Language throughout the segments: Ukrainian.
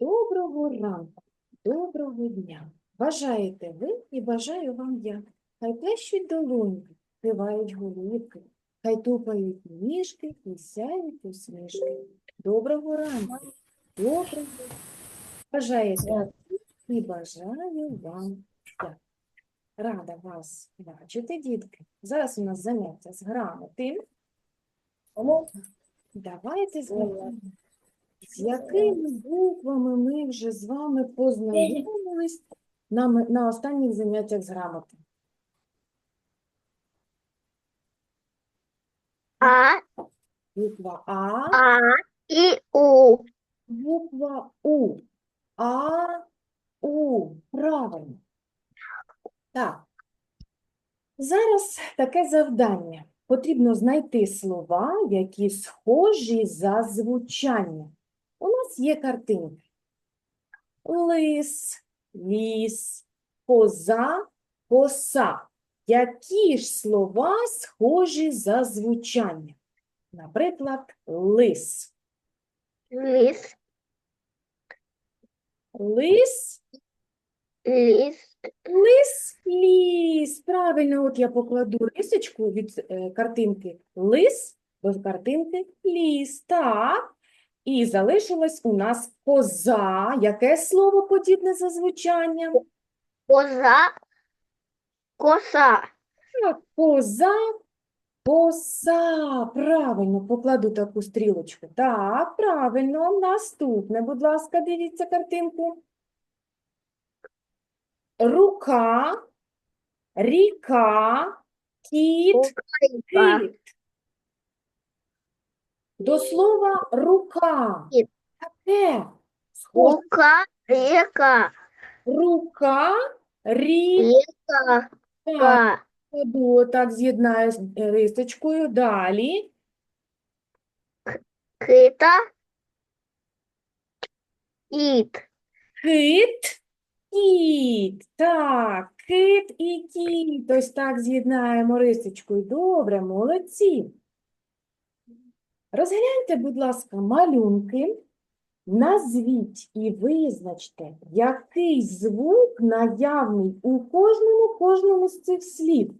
Доброго ранку, доброго дня. Бажаєте ви і бажаю вам я. Хай плещуть долоньки, кивають голівки, хай тупають ніжки і сяють усмішки. Доброго ранку, доброго. Бажаєте і бажаю вам я. Рада вас бачити, дітки. Зараз у нас заняття з грамоти. Давайте згадаємо, з якими буквами ми вже з вами познайомились на, на останніх заняттях з грамоти. А, Буква А, А и У. буква У. А, У. Правильно. Так. Зараз таке завдання. Потрібно знайти слова, які схожі за звучанням. Нас є картинки. Лис, ліс, коза, коса. Які ж слова схожі за звучанням? Наприклад, лис. Лис, Лис, лис, лис, ліс. Правильно, от я покладу рисочку від е, картинки лис до картинки ліс. Так. І залишилась у нас коза. Яке слово подібне за звучанням? коза, коса, Так, Коза, коса. Правильно, покладу таку стрілочку. Так, правильно. Наступне, будь ласка, дивіться картинку. Рука, ріка, кіт, Река. До слова рука. Кіт. Таке. Схоже. Рука, река, Рука, ріка. река, Так, кладу, так з'єднаю з е, рисочкою. Далі. кита, кит, Кит, кіт. Так, кит і кіт. Ось так з'єднаємо рисочкою. Добре, молодці. Розгляньте, будь ласка, малюнки. Назвіть і визначте, який звук наявний у кожному кожному з цих слів.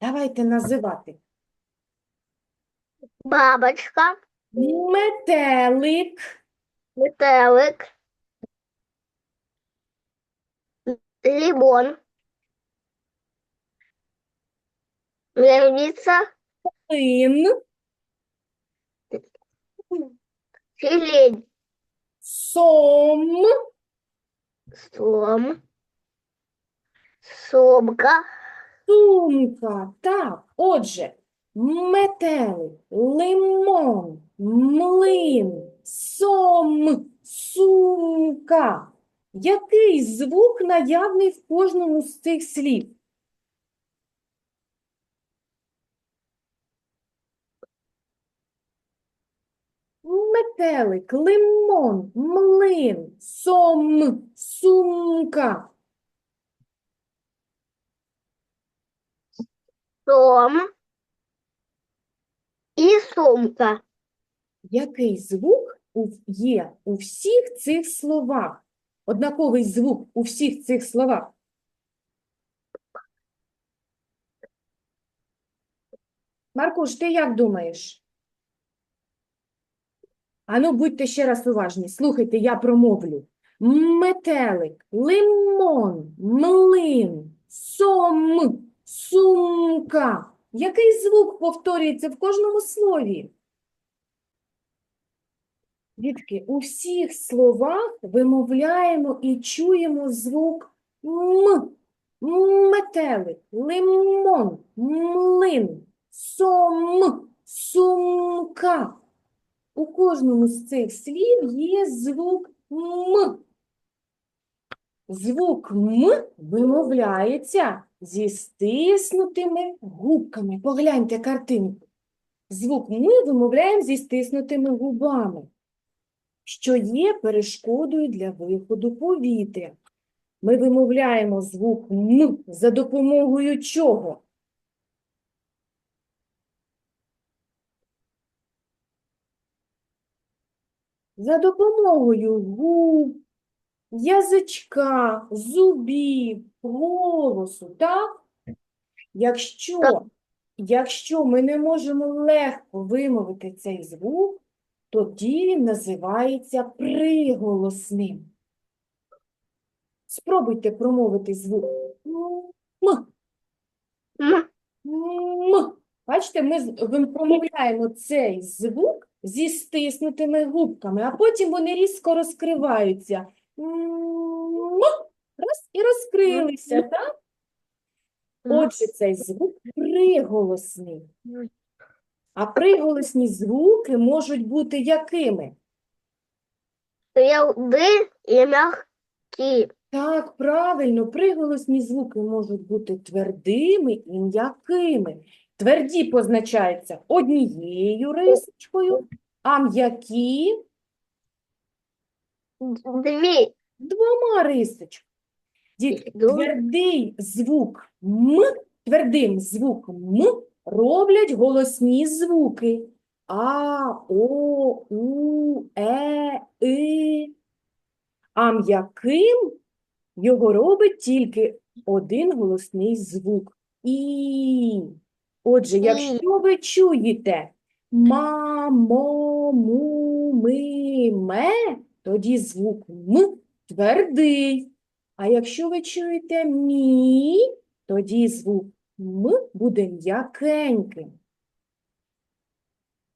Давайте називати. бабочка, Метелик, метелик, лимон, мельница, лин, сирень, сом, сом, сумка, сумка. Так, отже, метелик, лимон, млин, сом, сумка. Який звук наявний в кожному з цих слів? Метелик, лимон, млин, сом, сумка. сом и сумка. Який звук є у всіх цих словах? Однаковий звук у всіх цих словах. Маркуш, ти як думаєш? Ану, будьте ще раз уважні. Слухайте, я промовлю. Метелик, лимон, млин, сом, сумка. Який звук повторюється в кожному слові? Дітки, у всіх словах вимовляємо і чуємо звук М. Метелик, лимон, млин, сом, сумка. У кожному з цих слів є звук М. Звук М вимовляється зі стиснутими губками. Погляньте картинку. Звук М вимовляємо зі стиснутими губами що є перешкодою для виходу повітря. Ми вимовляємо звук М за допомогою чого? За допомогою губ, язичка, зубів, голосу, так? Якщо, якщо ми не можемо легко вимовити цей звук, тоді він називається приголосним. Спробуйте промовити звук М. М. М. Бачите, ми промовляємо цей звук зі стиснутими губками, а потім вони різко розкриваються. Раз і розкрилися, так? Отже, цей звук приголосний. А приголосні звуки можуть бути якими? Твердий і м'який. Так, правильно, приголосні звуки можуть бути твердими і м'якими. Тверді позначаються однією рисочкою, а м'які Дві. двома рисочками. Дітки, твердий звук М, твердим звук М роблять голосні звуки. А, О, У, Е, И. А м'яким його робить тільки один голосний звук. І. Отже, якщо ви чуєте ма, мо, му, ми, ме, тоді звук М твердий. А якщо ви чуєте мі, тоді звук М буде м'якеньким.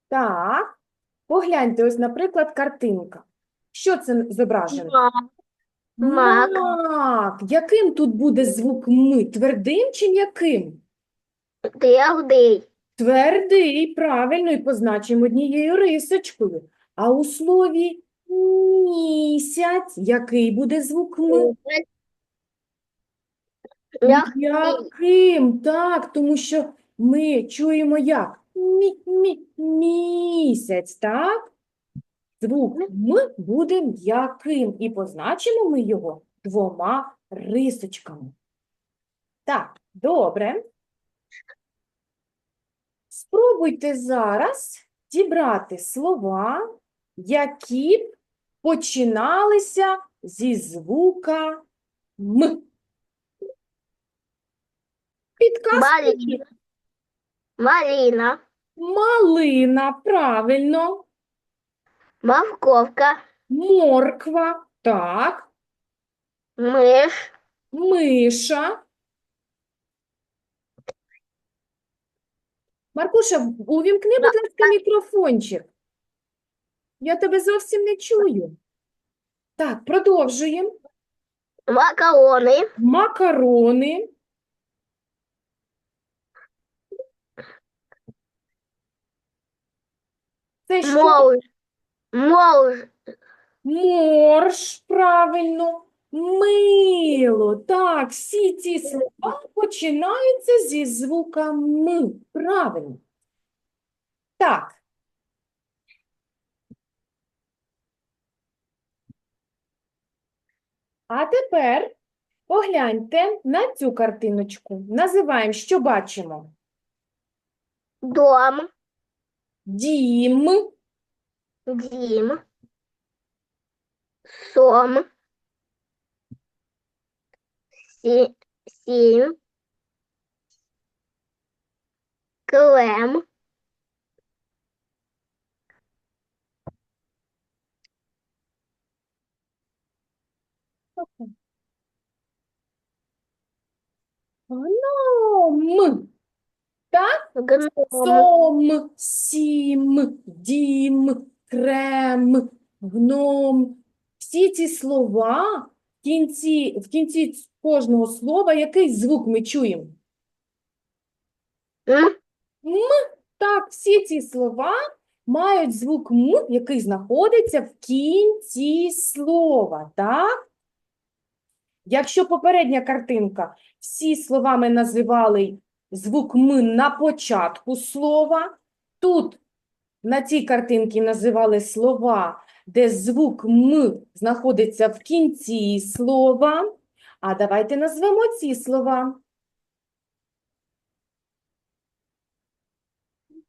Так, погляньте, ось, наприклад, картинка. Що це зображено? Мак. Мак. Яким тут буде звук М? Твердим чи м'яким? Твердий. Твердий, правильно, і позначимо однією рисочкою. А у слові місяць, який буде звук М? Яким? Так, тому що ми чуємо як? Мі, мі, місяць, так? Звук М буде м'яким, і позначимо ми його двома рисочками. Так, добре. Спробуйте зараз дібрати слова, які б починалися зі звука М. Підказка. Малина. Малина. Правильно. Морковка. Морква, так. Миш. Миша. Маркуша, увімкни, будь ласка, мікрофончик. Я тебе зовсім не чую. Так, продовжуємо. Макарони. Макарони. Це що? Морж. Морж. Морж, правильно. Мило. Так, всі ці слова починаються зі звука М. Правильно. Так. А тепер погляньте на цю картиночку. Називаємо, що бачимо? Дом. Дім, Дім. Сом. Сі, сім. Клем. гном. Так? Сом, сім, дім, крем, гном. Всі ці слова в кінці, в кінці кожного слова який звук ми чуємо? М. Так, всі ці слова мають звук М, який знаходиться в кінці слова, так? Якщо попередня картинка, всі слова ми називали звук М на початку слова, тут на цій картинці називали слова, де звук М знаходиться в кінці слова. А давайте назвемо ці слова.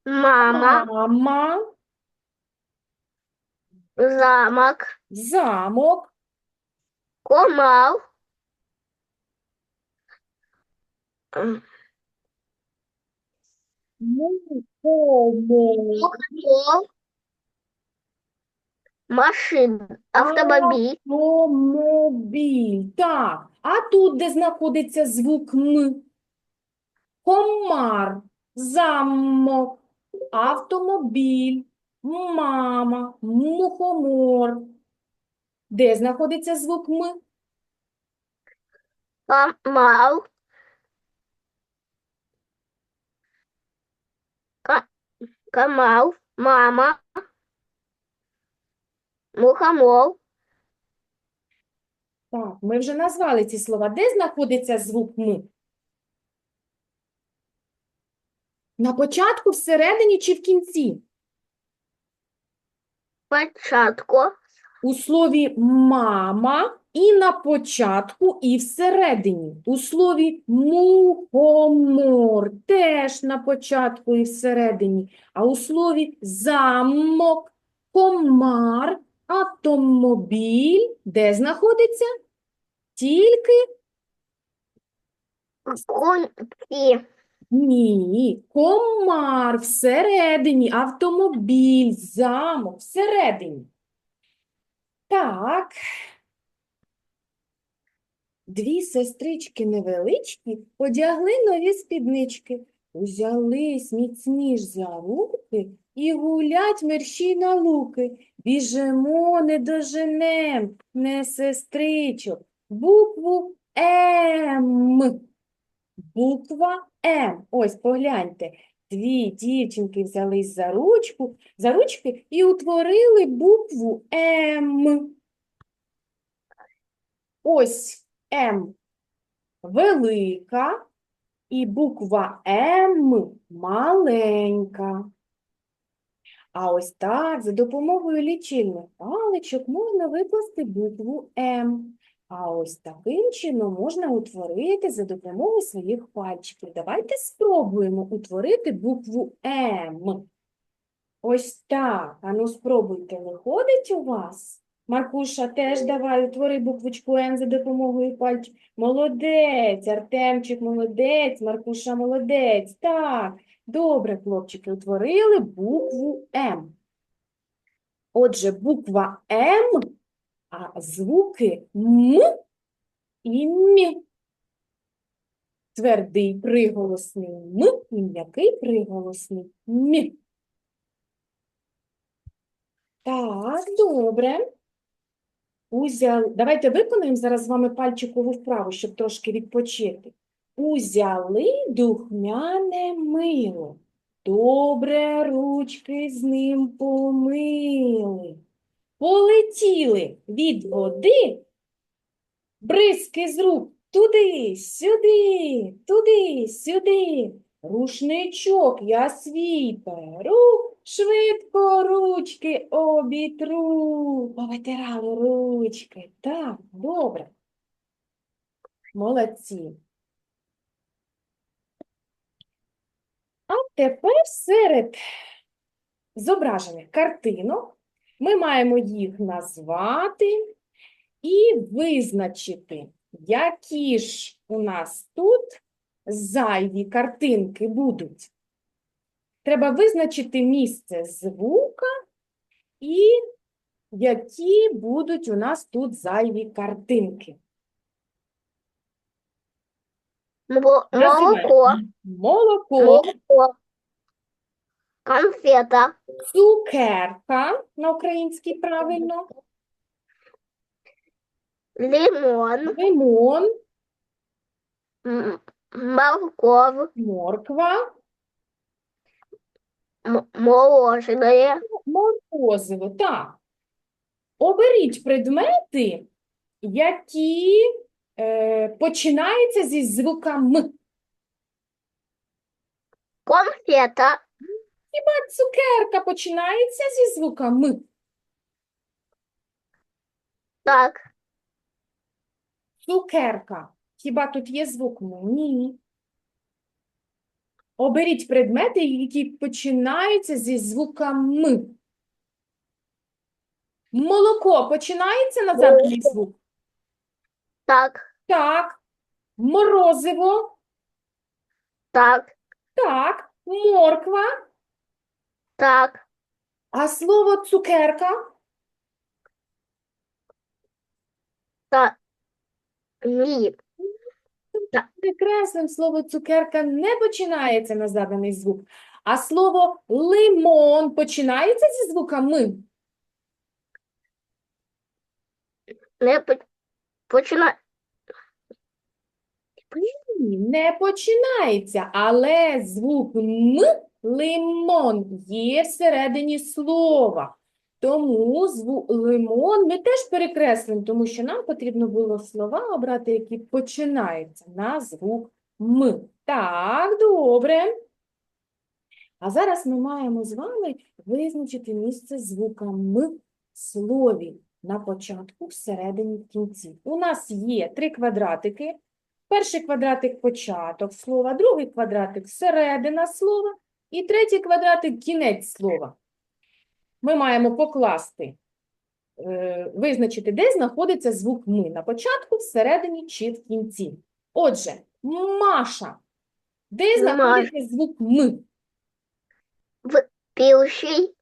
Мама. Мама, Замок. замок, Комал. М, Мухомор. Машина. Автомобіль. Автомобіль. Так. А тут, де знаходиться звук М? Комар, замок, автомобіль, мама, мухомор. Де знаходиться звук М? Камал. Камал. Мама. Мухомор. Так, ми вже назвали ці слова. Де знаходиться звук М? На початку, всередині чи в кінці? Початку. У слові мама і на початку, і всередині. У слові мухомор теж на початку і всередині. А у слові замок, комар, автомобіль, де знаходиться? Тільки Кунки. ні. Комар всередині, автомобіль, замок всередині. Так. Дві сестрички невеличкі одягли нові спіднички, узялись міцніш за руки і гулять мерщій на луки. Біжимо, не доженем, не сестричок, букву М. Буква М. Ось погляньте. Дві дівчинки взялись за ручку, за ручки і утворили букву М. Ось М велика і буква М маленька. А ось так, за допомогою лічильних паличок можна викласти букву М. А ось таким чином можна утворити за допомогою своїх пальчиків. Давайте спробуємо утворити букву М. Ось так. Ану, спробуйте, виходить у вас? Маркуша, теж давай утвори буквочку М за допомогою пальчик. Молодець, Артемчик молодець, Маркуша молодець. Так, добре, хлопчики, утворили букву М. Отже, буква М, а звуки М і М. Твердий приголосний М і м'який приголосний М. Так, добре. Узяли. Давайте виконаємо зараз з вами пальчикову вправу, щоб трошки відпочити. Узяли духмяне мило. Добре ручки з ним помили. Полетіли від води, бризки з рук туди, сюди, туди, сюди. Рушничок я свій перу, швидко ручки обітру. Повитирали ручки. Так, добре. Молодці. А тепер серед зображених картинок ми маємо їх назвати і визначити, які ж у нас тут зайві картинки будуть. Треба визначити місце звука і які будуть у нас тут зайві картинки. Молоко. Молоко, Молоко. Конфета. цукерка на українській правильно, Лимон. лимон, м- Морковь. морква, Мороженое. морозиво. Так. Оберіть предмети, які е, починаються зі звука М. Конфета. Хіба цукерка починається зі звука М? Так. Цукерка. Хіба тут є звук М? Ні. Оберіть предмети, які починаються зі звука М. Молоко починається на замкнений звук? Так. Так. Морозиво. Так. Так. Морква. Так. А слово цукерка? Так. Ні. Прекрасним слово цукерка не починається на заданий звук, а слово лимон починається зі звука ми. Не по- починай. Ні, не починається, але звук м лимон є всередині слова. Тому звук лимон ми теж перекреслимо, тому що нам потрібно було слова обрати, які починаються на звук м. Так, добре. А зараз ми маємо з вами визначити місце звука м в слові на початку, всередині, в кінці. У нас є три квадратики. Перший квадратик – початок слова, другий квадратик – середина слова і третій квадратик – кінець слова. Ми маємо покласти, е, визначити, де знаходиться звук «ми» – на початку, всередині чи в кінці. Отже, Маша. Де знаходиться звук «м»? Перший.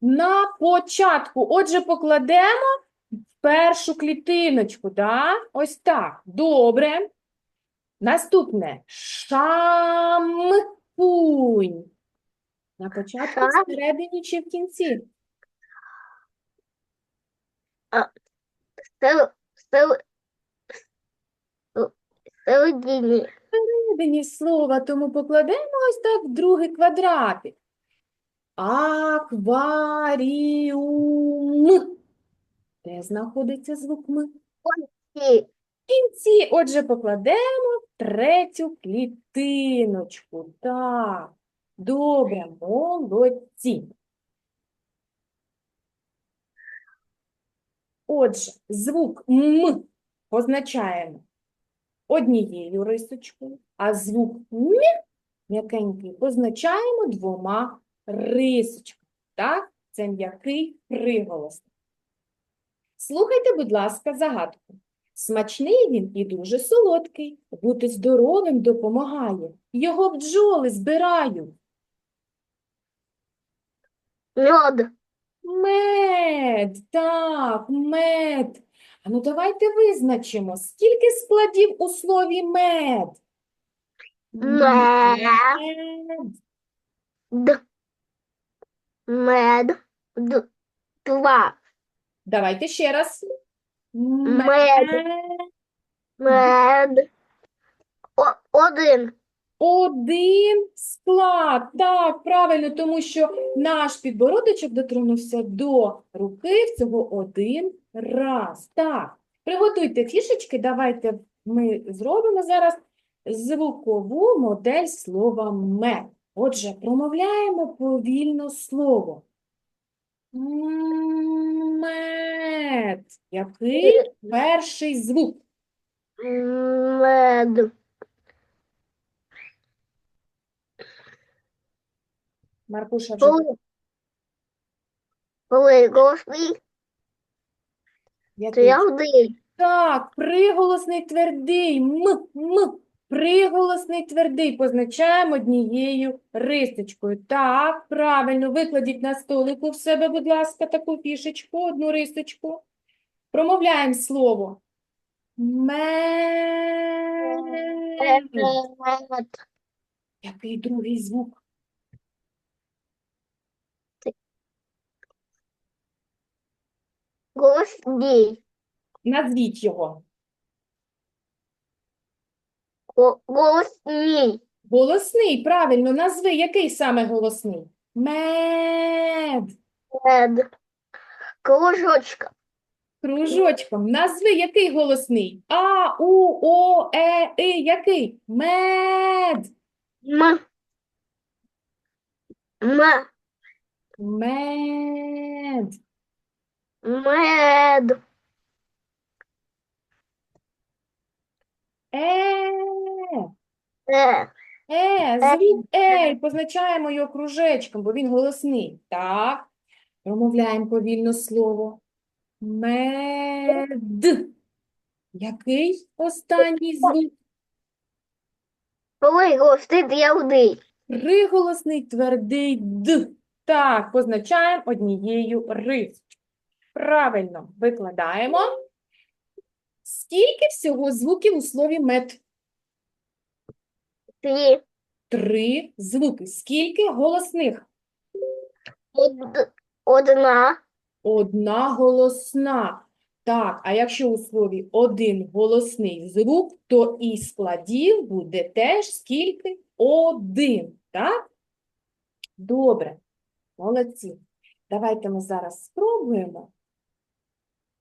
На початку. Отже, покладемо в першу клітиночку, да? Ось так. Добре. Наступне. Шампунь. На початку, всередині чи в кінці? Сер... Сер... Середині. Всередині слова, тому покладемо ось так в другий квадратик. Акваріум. Де знаходиться звук «м»? І кінці, отже, покладемо третю клітиночку. Так, добре, молодці. Отже, звук М позначаємо однією рисочкою, а звук М м'якенький позначаємо двома рисочками. Так, це м'який приголосний. Слухайте, будь ласка, загадку. Смачний він і дуже солодкий, бути здоровим допомагає. Його бджоли збирають. мед. Мед, так, мед. А ну давайте визначимо, скільки складів у слові мед? Мед. Мед. Д. Мед. Д. Два. Давайте ще раз. Мед. Мед. О- один. Один склад. Так, правильно, тому що наш підбородочок дотронувся до руки всього один раз. Так, приготуйте фішечки, давайте ми зробимо зараз звукову модель слова мед. Отже, промовляємо повільно слово. Мед. Який перший звук? Мед. Маркуша вже Коли. Коли голосний, то який? один. Так, приголосний твердий, м, м. Приголосний твердий позначаємо однією рисочкою. Так, правильно, викладіть на столику в себе, будь ласка, таку фішечку, одну рисочку. Промовляємо слово. Мед. Який другий звук? Голосний. Назвіть його. Го- Голосний. Голосний, правильно, назви, який саме голосний? Мед. Мед. Кружочка. Кружочком. Назви, який голосний? А, У, О, Е, И. Який? Мед. М. М. Мед. Мед. Е. Е. Е. Звук Е. Позначаємо його кружечком, бо він голосний. Так. Промовляємо повільно слово. Мед. Який останній звук? Коли гостить явний. Приголосний твердий д. Так, позначаємо однією рисочкою. Правильно, викладаємо. Скільки всього звуків у слові мед? Три. Три звуки. Скільки голосних? Од- Одна. Одна голосна. Так, а якщо у слові один голосний звук, то і складів буде теж скільки? Один. Так? Добре. Молодці. Давайте ми зараз спробуємо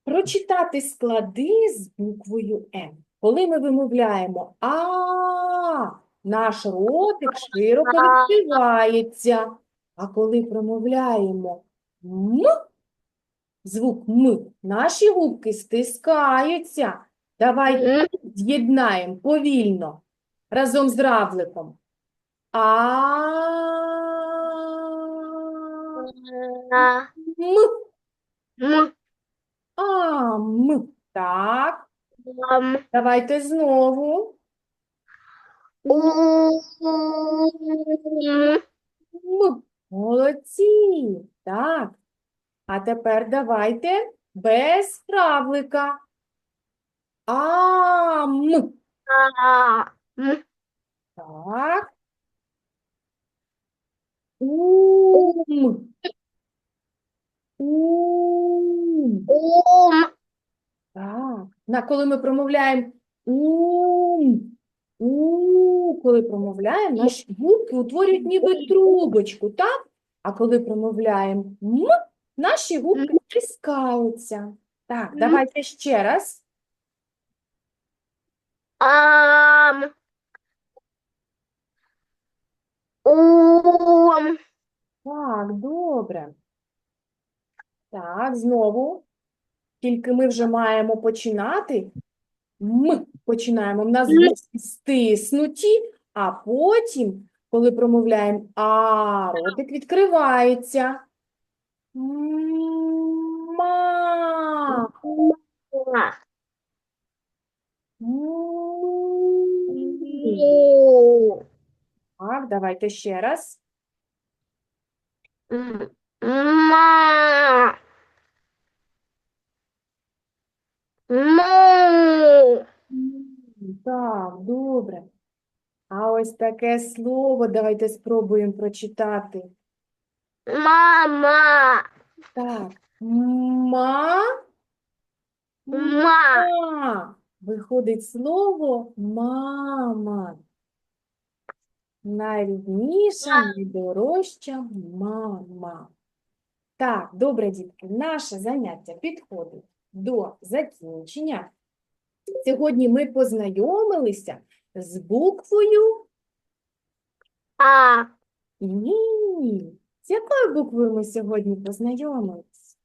прочитати склади з буквою М. Коли ми вимовляємо А, наш ротик широко відкривається. А коли промовляємо М, звук М, наші губки стискаються. Давай з'єднаємо повільно разом з равликом. А, А. М, М. ам. Так, Ам. давайте знову. М. М. Молодці. Так. А тепер давайте без равлика. Ам. А. М. Так. Ум. Ум. Ум. Так. На коли ми промовляємо ум, у, коли промовляємо, наші губки утворюють ніби трубочку, так? А коли промовляємо м, наші губки стискаються. Так, давайте ще раз. Ам. Ум. Так, добре. Так, знову. Тільки ми вже маємо починати. М починаємо. В нас стиснуті, а потім, коли промовляємо А, ротик відкривається. Ма. Так, давайте ще раз. Ма. М, Так, добре. А ось таке слово давайте спробуємо прочитати. Мама. Так, ма, Ма. ма. Виходить слово мама. Найрідніша, найдорожча мама. Так, добре, дітки, наше заняття підходить до закінчення. Сьогодні ми познайомилися з буквою А. Ні. З якою буквою ми сьогодні познайомилися?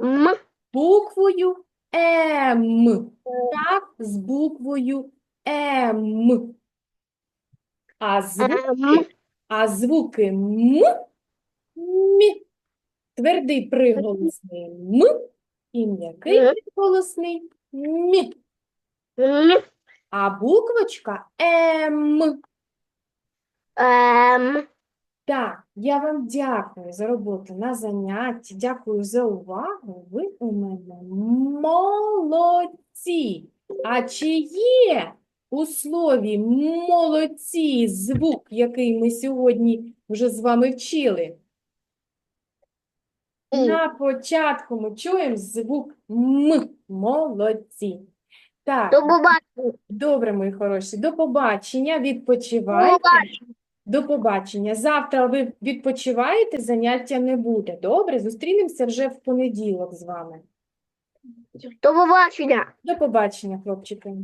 М. Буквою М. Так, з буквою М. А звуки, а звуки М. Твердий приголосний М і м'який М. Мі. А буквочка М. Ем. Так, я вам дякую за роботу на занятті, дякую за увагу. Ви у мене молодці. А чи є у слові молодці звук, який ми сьогодні вже з вами вчили? На початку ми чуємо звук М. Молодці. Так, До побачення. добре, мої хороші. До побачення. До побачення. До побачення. Завтра ви відпочиваєте, заняття не буде. Добре, зустрінемося вже в понеділок з вами. До побачення. До побачення, хлопчики.